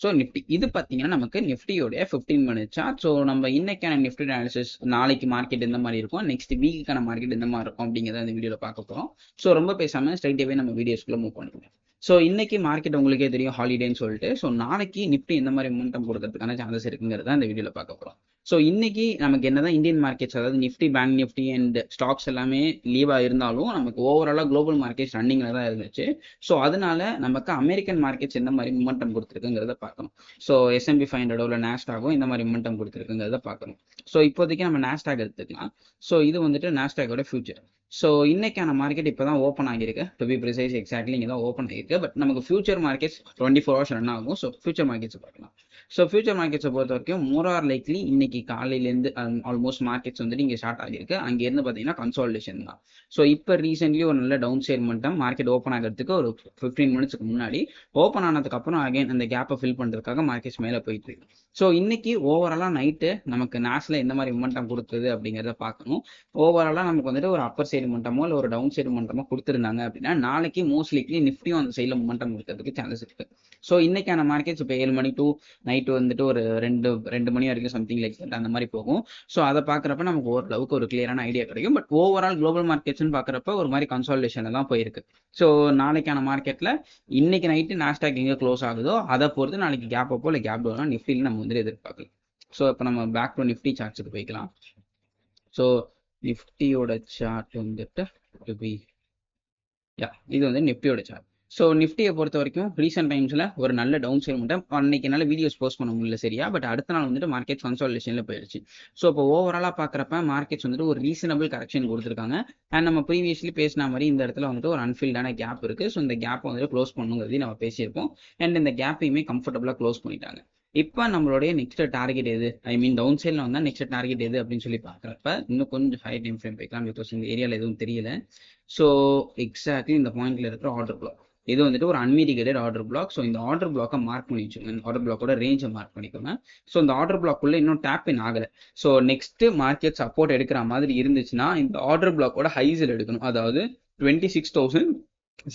So Nifty இது பார்த்தீங்கன்னா நமக்கு நிஃப்டியோடைய ஃபிஃப்டீன் மினிட் சார்ட் ஸோ நம்ம இன்னைக்கான நிஃப்டி அனாலிசிஸ் நாளைக்கு மார்க்கெட் எந்த மாதிரி இருக்கும்? நெக்ஸ்ட் வீக்குக்கான மார்க்கெட் எந்த மாதிரி இருக்கும் அப்படிங்கிறத இந்த வீடியோவில் பார்க்க போகிறோம் ஸோ ரொம்ப பேசாமல் ஸ்ட்ரைட்டாகவே நம்ம வீடியோஸ்க்குள்ள மூவ் பண்ணிக்கலாம். ஸோ இன்னைக்கு மார்க்கெட் உங்களுக்கே தெரியும் ஹாலிடேன்னு சொல்லிட்டு. ஸோ நாளைக்கு நிப்டி எந்த மாதிரி மூமெண்டம் கொடுக்கறதுக்கான சான்சஸ் இருக்குங்கிறத இந்த வீடியோவில் பார்க்க போகிறோம் ஸோ இன்னைக்கு நமக்கு என்னதான் இந்தியன் மார்க்கெட்ஸ் அதாவது Nifty bank Nifty and stocks எல்லாமே லீவாக இருந்தாலும் நமக்கு ஓவராலாக குளோபல் மார்க்கெட்ஸ் ரன்னிங்கில் தான் இருந்துச்சு. ஸோ அதனால நமக்கு அமெரிக்கன் மார்க்கெட்ஸ் எந்த மாதிரி மூமெண்டம் கொடுத்துருக்குங்கிறத பார்க்கணும். ஸோ எஸ்எம்பி ஃபைவ் ஹண்ட்ரடோ இல்லை நாஸ்டாகோ இந்த மாதிரி மூமெண்டம் கொடுத்துருக்குங்கிறத பார்க்கணும். ஸோ இப்போதைக்கு நம்ம நாஸ்டாக் எடுத்துக்கலாம். ஸோ இது வந்துட்டு நாஸ்டாகோட ஃபியூச்சர் ஸோ இன்னைக்கான மார்க்கெட் இப்போ தான் ஓப்பன் ஆகியிருக்கு. டு பி ப்ரிசைஸ் எக்ஸாக்ட்லி இங்கே தான் ஓப்பன் ஆகிருக்கு பட் நமக்கு future markets twenty four hours run ஆகும். ஸோ ஃபியூச்சர் மார்க்கெட்ஸ் பார்க்கலாம். ஸோ ஃபியூச்சர் மார்க்கெட்ஸை பொறுத்த வரைக்கும் மோர் ஆர் லைக்லி இன்னைக்கு காலையிலேருந்து ஆல்மோஸ்ட் மார்க்கெட்ஸ் வந்துட்டு இங்கே ஸ்டார்ட் ஆகிருக்கு அங்கேருந்து பார்த்தீங்கன்னா கன்சால்டேஷன் தான். ஸோ இப்போ ரீசென்ட்லி ஒரு நல்ல டவுன் சைட் மட்டும் மார்க்கெட் ஓப்பன் ஆகிறதுக்கு ஒரு ஃபிஃப்டீன் மினிட்ஸ்க்கு முன்னாடி ஓப்பன் ஆனதுக்கப்புறம் அகைன் அந்த கேப்பை ஃபில் பண்ணுறதுக்காக மார்க்கெட்ஸ் மேலே போயிட்டு இருக்கு. ஸோ இன்னைக்கு ஓவராலாக நைட்டு நமக்கு நாஸில் எந்த மாதிரி மொமெண்டம் கொடுத்தது அப்படிங்கிறத பார்க்கணும். ஓவராலாக நமக்கு வந்துட்டு ஒரு அப்பர் சைடு மொமெண்டமோ இல்லை ஒரு டவுன் சைடு மொமெண்டமோ கொடுத்துருந்தாங்க அப்படின்னா நாளைக்கு மோஸ்ட்லி நிஃப்டியும் அந்த சைடில் மொமெண்டம் கொடுக்கறதுக்கு சான்சஸ் இருக்கு. ஸோ இன்னைக்கான மார்க்கெட்ஸ் இப்போ ஏழு மணி டு நைட்டு வந்துட்டு ஒரு ரெண்டு ரெண்டு மணி வரைக்கும் சம்திங் லைக் அந்த மாதிரி போகும். ஸோ அதை பார்க்குறப்ப நமக்கு ஓரளவுக்கு ஒரு கிளியரான ஐடியா கிடைக்கும். பட் ஓவரால் குளோபல் மார்க்கெட்ஸ்னு பார்க்குறப்ப ஒரு மாதிரி கன்சால்டேஷனில் தான் போயிருக்கு. ஸோ நாளைக்கான மார்க்கெட்டில் இன்னைக்கு நைட்டு நாஸ்டாக் எங்கே க்ளோஸ் ஆகுதோ அதை பொறுத்து நாளைக்கு கேப் அப்போ இல்லை கேப் டவுனா நிஃப்டியில் நம்ம வந்து எதிர்பார்க்கலாம். ஸோ இப்போ நம்ம பேக் டு நிஃப்டி சார்ட்ஸுக்கு போய்க்கலாம். ஸோ நிஃப்டியோட சார்ட் வந்துட்டு டு பி யா இது வந்து நிஃப்டியோட சார்ட் ஸோ நிஃப்டியை பொறுத்த வரைக்கும் ரீசெண்ட் டைம்ஸில் ஒரு நல்ல டவுன் சைட் மட்டும் அன்னைக்கு என்னால் வீடியோஸ் போஸ்ட் பண்ண முடியல சரியா? பட் அடுத்த நாள் வந்துட்டு மார்க்கெட் கன்சாலேஷனில் போயிடுச்சு ஸோ இப்போ ஓவராலாக பார்க்குறப்ப மார்க்கெட்ஸ் வந்துட்டு ஒரு ரீசனபிள் கரெக்ஷன் கொடுத்துருக்காங்க. அண்ட் நம்ம ப்ரீவியஸ்லி பேசின மாதிரி இந்த இடத்துல வந்துட்டு ஒரு அன்ஃபில்டான கேப் இருக்குது ஸோ இந்த கேப்பை வந்துட்டு க்ளோஸ் பண்ணுங்கிறதையும் நம்ம பேசியிருப்போம். அண்ட் இந்த கேப்பையுமே கம்ஃபர்டபுளாக க்ளோஸ் பண்ணிட்டாங்க. இப்போ நம்மளுடைய நெக்ஸ்ட் டார்கெட் எது? ஐ மீன் டவுன் சைடில் வந்தால் நெக்ஸ்ட் டார்கெட் எது அப்படின்னு சொல்லி பார்க்குறப்ப இன்னும் கொஞ்சம் ஹை டைம் ஃப்ரேம் போய்க்கலாம் பிகாஸ் இந்த ஏரியாவில் எதுவும் தெரியல. ஸோ எக்ஸாக்ட்லி இந்த பாயிண்ட்ல இருக்கிற ஆர்டர் குளோ இது வந்துட்டு ஒரு அன்மீடிகேட்டட் ஆர்டர் பிளாக் ஸோ இந்த ஆர்டர் பிளாக்கை மார்க் பண்ணி வச்சுக்கோங்க. ஆர்டர் பிளாக்கோட ரேஞ்சை மார்க் பண்ணிக்கோங்க. ஸோ இந்த ஆர்டர் பிளாக்குள்ள இன்னும் டேப் இன் ஆகலை. ஸோ நெக்ஸ்ட் மார்க்கெட் சப்போர்ட் எடுக்கிற மாதிரி இருந்துச்சுன்னா இந்த ஆர்டர் பிளாக்கோட ஹைஸில் எடுக்கணும். அதாவது twenty six thousand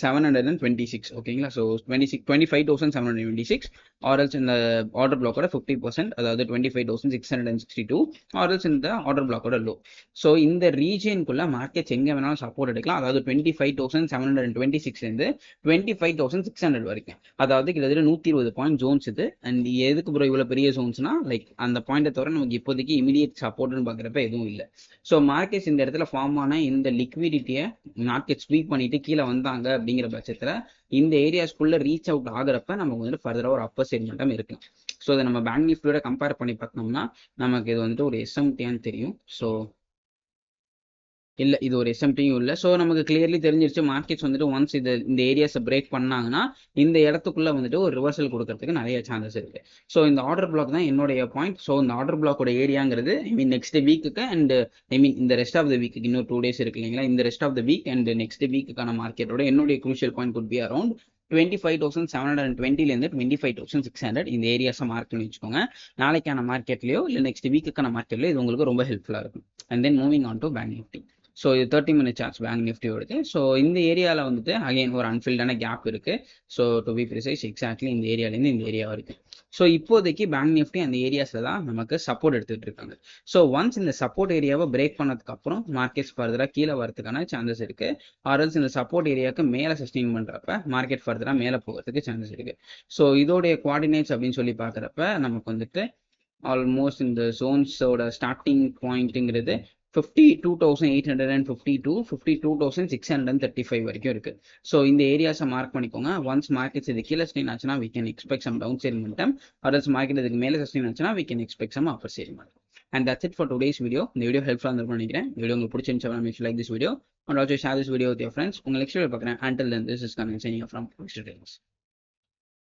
seven hundred and twenty six ஓகேங்களா so twenty six twenty five thousand seven hundred twenty six ஆர்எல்ஸ் இந்த ஆர்டர் பிளாக்கோட ஃபிஃப்டி பர்சன்ட் அதாவது twenty five thousand six hundred and sixty two ஆர்எல்ஸ் இந்த ஆர்டர் பிளாக்கோட லோ ஸோ இந்த ரீஜியனுக்குள்ளே markets எங்கே வேணாலும் support எடுக்கலாம். அதாவது twenty five thousand seven hundred and twenty சிக்ஸ்லேருந்து twenty five thousand six hundred வரைக்கும். அதாவது கிட்டத்தட்ட நூற்றி இருபது பாயிண்ட் ஜோன்ஸ் இது. அண்ட் எதுக்கு ப்ரோ இவ்வளோ பெரிய ஜோன்ஸ்னா லைக் அந்த பாயிண்ட்டை தவிர நமக்கு இப்போதைக்கு இமீடியட் சப்போர்ட்னு பார்க்குறப்ப எதுவும் இல்லை. ஸோ மார்க்கெட்ஸ் இந்த இடத்துல ஃபார்ம் ஆன இந்த லிக்விடிட்டியை மார்க்கெட் ஸ்வீப் பண்ணிட்டு கீழே வந்தாங்க அப்படிங்கிற பட்சத்தில் இந்த ஏரியாஸ்க்குள்ள ரீச் அவுட் ஆகிறப்ப நமக்கு வந்துட்டு ஃபர்தராக ஒரு அப்பர் செக்மெண்ட்டம் இருக்கு. ஸோ அதை நம்ம பேங்க் நிஃப்டியோட கம்பேர் பண்ணி பார்த்தோம்னா நமக்கு இது வந்துட்டு ஒரு எஸ்எம்டியான்னு தெரியும். ஸோ இல்லை இது ஒரு எஸ்எம்டியும் இல்லை. ஸோ நமக்கு கிளியர்லி தெரிஞ்சிருச்சு மார்க்கெட்ஸ் வந்துட்டு ஒன்ஸ் இது இந்த ஏரியாஸை பிரேக் பண்ணாங்கன்னா இந்த இடத்துக்குள்ள வந்துட்டு ஒரு ரிவர்சல் கொடுக்கறதுக்கு நிறைய சான்சஸ் இருக்கு. ஸோ இந்த ஆர்டர் பிளாக் தான் என்னுடைய பாயிண்ட் ஸோ இந்த ஆர்டர் பிளாக்கோட ஏரியாங்கிறது ஐ மீன் நெக்ஸ்ட் வீக்குக்கு அண்ட் ஐ மீன் இந்த ரெஸ்ட் ஆஃப் த வீக்கு இன்னும் டூ டேஸ் இருக்கு இல்லைங்களா? இந்த rest of the week and next வீக்குக்கான மார்க்கெட்டோட என்னுடைய crucial point could be around twenty five thousand seven hundred and டுவெண்ட்டிலேருந்து twenty five thousand six hundred இந்த ஏரியாஸை mark பண்ணி வச்சுக்கோங்க. நாளைக்கான மார்க்கெட்லையோ இல்லை நெக்ஸ்ட் வீக்குக்கான மார்க்கெட்லையோ இது உங்களுக்கு ரொம்ப ஹெல்ப்ஃபுல்லாக இருக்கும். And then moving on to bank Nifty so இது தேர்ட்டி மினிட் சார்ஜ் பேங்க் நிஃப்டியோடது ஸோ இந்த ஏரியாவில் வந்துட்டு அகைன் ஒரு அன்ஃபில்டான கேப் இருக்குது so to be precise exactly இந்த ஏரியாலேருந்து இந்த ஏரியா வரைக்கும். ஸோ இப்போதைக்கு பேங்க் நிஃப்டி அந்த ஏரியாஸில் தான் நமக்கு சப்போர்ட் எடுத்துகிட்டு இருக்காங்க. ஸோ ஒன்ஸ் இந்த சப்போர்ட் ஏரியாவை பிரேக் பண்ணதுக்கு அப்புறம் மார்க்கெட்ஸ் ஃபர்தராக கீழே வரதுக்கான சான்சஸ் இருக்கு. ஆர்எல்ஸ் இந்த சப்போர்ட் ஏரியாவுக்கு மேலே சஸ்டெயின் பண்ணுறப்ப மார்க்கெட் ஃபர்தராக மேலே போகிறதுக்கு சான்சஸ் இருக்கு. ஸோ இதோடைய குவாடினேட்ஸ் அப்படின்னு சொல்லி பார்க்குறப்ப நமக்கு வந்துட்டு ஆல்மோஸ்ட் இந்த ஜோன்ஸோட starting பாயிண்ட்டுங்கிறது fifty two thousand eight hundred and fifty two fifty two thousand six hundred and thirty five வரைக்கும் இருக்கு. ஸோ இந்த ஏரியாஸை மார்க் பண்ணிக்கோங்க. ஒன்ஸ் மார்க்கெட் இது கீழே ஸ்டெயின் ஆச்சுன்னா we can expect some down side மட்டும் அதர்ஸ் மார்க்கெட் இதுக்கு மேலே சஸ்டெயின் ஆச்சுன்னா we can expect some upper side மட்டும் and that's it for today's video இந்த வீடியோ ஹெல்ப்ஃபுல்லாக இருந்திருக்கும் நினைக்கிறேன். வீடியோ உங்களுக்கு பிடிச்சிருந்துச்சு make like this video and also share this video with your friends உங்கள் நெக்ஸ்ட் வீடியோ பார்க்குறேன். Until this is coming signing from next days